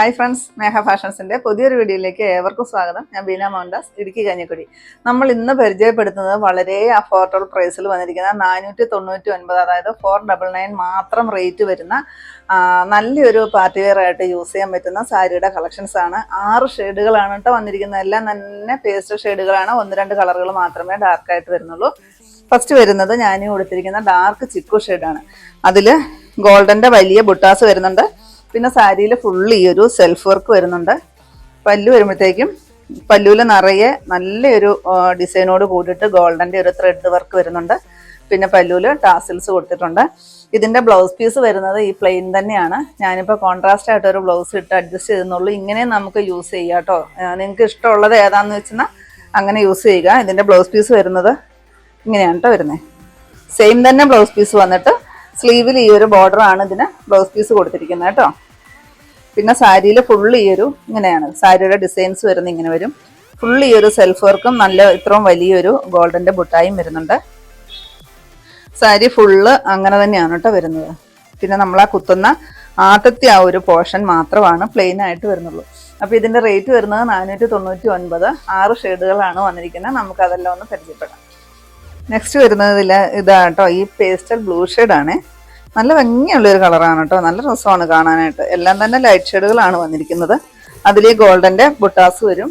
Hi friends മേഘ ഫാഷൻസിന്റെ പുതിയൊരു വീഡിയോയിലേക്ക് ഏവർക്കും സ്വാഗതം. ഞാൻ ബീന മോഹൻദാസ് ഇടുക്കി കഞ്ഞിക്കുടി. നമ്മൾ ഇന്ന് പരിചയപ്പെടുത്തുന്നത് വളരെ അഫോർഡബിൾ പ്രൈസിൽ വന്നിരിക്കുന്ന നാനൂറ്റി തൊണ്ണൂറ്റി ഒൻപത് അതായത് ഫോർ ഡബിൾ നയൻ മാത്രം റേറ്റ് വരുന്ന നല്ലൊരു പാർട്ടി വെയർ ആയിട്ട് യൂസ് ചെയ്യാൻ പറ്റുന്ന സാരിയുടെ കളക്ഷൻസ് ആണ്. ആറ് ഷെയ്ഡുകളാണ് കേട്ടോ വന്നിരിക്കുന്നത്. എല്ലാം തന്നെ പേസ്റ്റൽ ഷെയ്ഡുകളാണ് ഒന്ന് രണ്ട് കളറുകൾ മാത്രമേ ഡാർക്കായിട്ട് വരുന്നുള്ളൂ. ഫസ്റ്റ് വരുന്നത് ഞാൻ കൊടുത്തിരിക്കുന്ന ഡാർക്ക് ചിക്കു ഷെയ്ഡാണ് അതിൽ ഗോൾഡന്റെ വലിയ ബുട്ടാസ് വരുന്നുണ്ട്. പിന്നെ സാരിയിൽ ഫുള്ള് ഈ ഒരു സെൽഫ് വർക്ക് വരുന്നുണ്ട്. പല്ലു വരുമ്പോഴത്തേക്കും പല്ലുവിൽ നിറയെ നല്ലൊരു ഡിസൈനോട് കൂടിയിട്ട് ഗോൾഡന്റെ ഒരു ത്രെഡ് വർക്ക് വരുന്നുണ്ട്. പിന്നെ പല്ലുവിൽ ടാസിൽസ് കൊടുത്തിട്ടുണ്ട്. ഇതിന്റെ ബ്ലൗസ് പീസ് വരുന്നത് ഈ പ്ലെയിൻ തന്നെയാണ്. ഞാനിപ്പോൾ കോൺട്രാസ്റ്റ് ആയിട്ട് ഒരു ബ്ലൗസ് ഇട്ട് അഡ്ജസ്റ്റ് ചെയ്യുന്നുള്ളൂ. ഇങ്ങനെ നമുക്ക് യൂസ് ചെയ്യാം കേട്ടോ. നിങ്ങൾക്ക് ഇഷ്ടമുള്ളത് ഏതാന്ന് വെച്ചാൽ അങ്ങനെ യൂസ് ചെയ്യുക. ഇതിന്റെ ബ്ലൗസ് പീസ് വരുന്നത് ഇങ്ങനെയാണ് കേട്ടോ വരുന്നത് സെയിം തന്നെ ബ്ലൗസ് പീസ് വന്നിട്ട് സ്ലീവിൽ ഈ ഒരു ബോർഡർ ആണ് ഇതിന് ബ്ലൗസ് പീസ് കൊടുത്തിരിക്കുന്നത് കേട്ടോ. പിന്നെ സാരിയിൽ ഫുള്ള് ഈ ഒരു ഇങ്ങനെയാണ്. സാരിയുടെ ഡിസൈൻസ് വരുന്ന ഇങ്ങനെ വരും. ഫുള്ള് ഈ ഒരു സെൽഫ് വർക്കും നല്ല ഇത്രയും വലിയൊരു ഗോൾഡന്റെ ബുട്ടായും വരുന്നുണ്ട്. സാരി ഫുള്ള് അങ്ങനെ തന്നെയാണ് കേട്ടോ വരുന്നത്. പിന്നെ നമ്മൾ ആ കുത്തുന്ന ആദ്യത്തെ ആ ഒരു പോർഷൻ മാത്രമാണ് പ്ലെയിൻ ആയിട്ട് വരുന്നുള്ളൂ. അപ്പോൾ ഇതിന്റെ റേറ്റ് വരുന്നത് നാനൂറ്റി തൊണ്ണൂറ്റി ഒൻപത്. ആറ് ഷെയ്ഡുകളാണ് വന്നിരിക്കുന്നത്. നമുക്ക് അതെല്ലാം ഒന്ന് പരിചയപ്പെടാം. നെക്സ്റ്റ് വരുന്നത് ഇതിൽ ഇതാ കേട്ടോ ഈ പേസ്റ്റൽ ബ്ലൂ ആണ്. നല്ല ഭംഗിയുള്ളൊരു കളറാണ് കേട്ടോ നല്ല രസമാണ് കാണാനായിട്ട്. എല്ലാം തന്നെ ലൈറ്റ് ഷെയ്ഡുകളാണ് വന്നിരിക്കുന്നത്. അതിൽ ഗോൾഡന്റെ ബുട്ടാസ് വരും.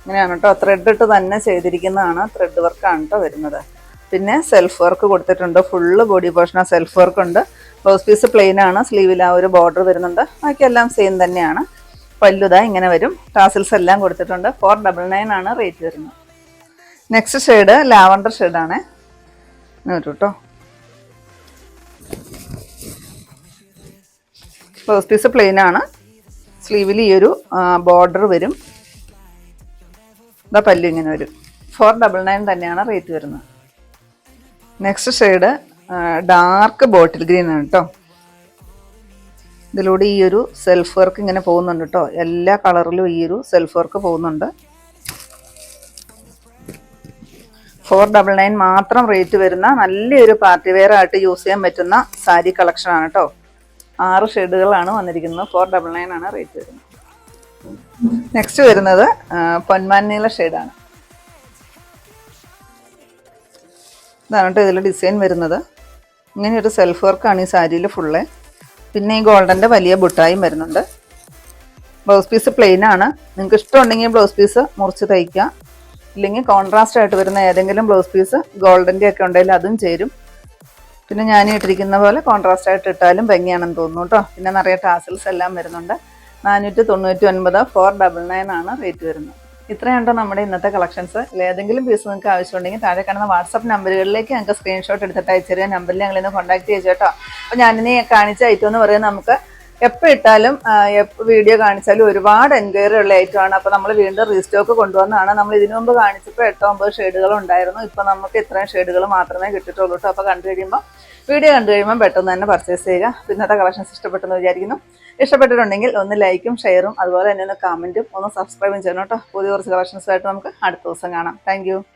ഇങ്ങനെയാണ് കേട്ടോ ത്രെഡ് ഇട്ട് തന്നെ ചെയ്തിരിക്കുന്നതാണ് ത്രെഡ് വർക്കാണ് കേട്ടോ വരുന്നത്. പിന്നെ സെൽഫ് വർക്ക് കൊടുത്തിട്ടുണ്ട്. Full body portion self work ഉണ്ട്. ബ്ലൗസ് പീസ് പ്ലെയിൻ ആണ്. സ്ലീവിൽ ആ ഒരു ബോർഡർ വരുന്നുണ്ട്. ബാക്കിയെല്ലാം സെയിം തന്നെയാണ്. പല്ലുത ഇങ്ങനെ വരും. ടാസിൽസ് എല്ലാം കൊടുത്തിട്ടുണ്ട്. ഫോർ ഡബിൾ നയൻ ആണ് റേറ്റ് വരുന്നത്. നെക്സ്റ്റ് ഷെയ്ഡ് ലാവണ്ടർ ഷെയ്ഡാണ് വരും കേട്ടോ ഫസ്റ്റ് പീസ് പ്ലെയിൻ ആണ്. സ്ലീവിൽ ഈ ഒരു ബോർഡർ വരും. ഇതാ പല്ലു ഇങ്ങനെ വരും. ഫോർ ഡബിൾ നയൻ തന്നെയാണ് റേറ്റ് വരുന്നത്. Next shade dark bottle green ആണ് കേട്ടോ ഇതിലൂടെ ഈ ഒരു സെൽഫ് വർക്ക് ഇങ്ങനെ പോകുന്നുണ്ട് കേട്ടോ എല്ലാ കളറിലും ഈ ഒരു സെൽഫ് വർക്ക് പോകുന്നുണ്ട്. ഫോർ ഡബിൾ നയൻ മാത്രം റേറ്റ് വരുന്ന നല്ലൊരു പാർട്ടി വെയർ ആയിട്ട് യൂസ് ചെയ്യാൻ പറ്റുന്ന സാരി കളക്ഷൻ ആണ് കേട്ടോ ആറ് ഷെയ്ഡുകളാണ് വന്നിരിക്കുന്നത്. ഫോർ ഡബിൾ നയൻ ആണ് റേറ്റ് വരുന്നത്. നെക്സ്റ്റ് വരുന്നത് പൊന്മാനീല നീല ഷെയ്ഡാണ്. ഇതാണ് കേട്ടോ ഇതിൽ ഡിസൈൻ വരുന്നത്. ഇങ്ങനെ ഒരു സെൽഫ് വർക്കാണ് ഈ സാരിയിൽ ഫുള്ള്. പിന്നെ ഈ ഗോൾഡന്റെ വലിയ ബുട്ടായും വരുന്നുണ്ട്. ബ്ലൗസ് പീസ് പ്ലെയിൻ ആണ്. നിങ്ങൾക്ക് ഇഷ്ടമുണ്ടെങ്കിൽ ബ്ലൗസ് പീസ് മുറിച്ച് തയ്ക്കുക ഇല്ലെങ്കിൽ കോൺട്രാസ്റ്റ് ആയിട്ട് വരുന്ന ഏതെങ്കിലും ബ്ലൗസ് പീസ് ഗോൾഡന്റെ ഒക്കെ ഉണ്ടെങ്കിൽ അതും ചേരും. പിന്നെ ഞാൻ ഇട്ടിരിക്കുന്ന പോലെ കോൺട്രാസ്റ്റ് ആയിട്ട് ഇട്ടാലും ഭംഗിയാണെന്ന് തോന്നുന്നു കേട്ടോ. പിന്നെ നിറയെ ടാസൽസ് എല്ലാം വരുന്നുണ്ട്. നാനൂറ്റി തൊണ്ണൂറ്റി ഒൻപത് ഫോർ ഡബിൾ നയൻ ആണ് റേറ്റ് വരുന്നത്. ഇത്രയുണ്ടോ നമ്മുടെ ഇന്നത്തെ കളക്ഷൻസ് ഏതെങ്കിലും പീസ് നിങ്ങൾക്ക് ആവശ്യമുണ്ടെങ്കിൽ താഴെ കാണുന്ന വാട്സപ്പ് നമ്പറുകളിലേക്ക് ഞങ്ങൾക്ക് സ്ക്രീൻഷോട്ട് എടുത്തിട്ട് അയച്ചു തരിക. നമ്പറിൽ ഞങ്ങൾ ഇന്ന് കോൺടാക്ട് ചെയ്തു കേട്ടോ അപ്പോൾ ഞാനിനി കാണിച്ച ഐറ്റം എന്ന് പറയുന്നത് നമുക്ക് എപ്പോൾ ഇട്ടാലും വീഡിയോ കാണിച്ചാലും ഒരുപാട് എൻക്വയറി ഉള്ള ഐറ്റമാണ്. അപ്പോൾ നമ്മൾ വീണ്ടും റീസ്റ്റോക്ക് കൊണ്ടുവന്നാണ് നമ്മൾ ഇതിനു മുമ്പ് കാണിച്ചപ്പോൾ എട്ടോ ഒമ്പത് ഷെയ്ഡുകൾ ഉണ്ടായിരുന്നു. ഇപ്പോൾ നമുക്ക് ഇത്രയും ഷെയ്ഡുകൾ മാത്രമേ കിട്ടിയിട്ടുള്ളൂ കേട്ടോ അപ്പോൾ കണ്ടു കഴിയുമ്പോൾ വീഡിയോ കണ്ടു കഴിയുമ്പോൾ പെട്ടെന്ന് തന്നെ പർച്ചേസ് ചെയ്യുക. ഇന്നത്തെ കളക്ഷൻസ് ഇഷ്ടപ്പെട്ടെന്ന് വിചാരിക്കുന്നു. ഇഷ്ടപ്പെട്ടിട്ടുണ്ടെങ്കിൽ ഒന്ന് ലൈക്കും ഷെയറും അതുപോലെ തന്നെ ഒന്ന് കമന്റും ഒന്ന് സബ്സ്ക്രൈബും ചെയ്യണം കേട്ടോ പുതിയ കുറച്ച് കളക്ഷൻസുമായിട്ട് നമുക്ക് അടുത്ത ദിവസം കാണാം. താങ്ക്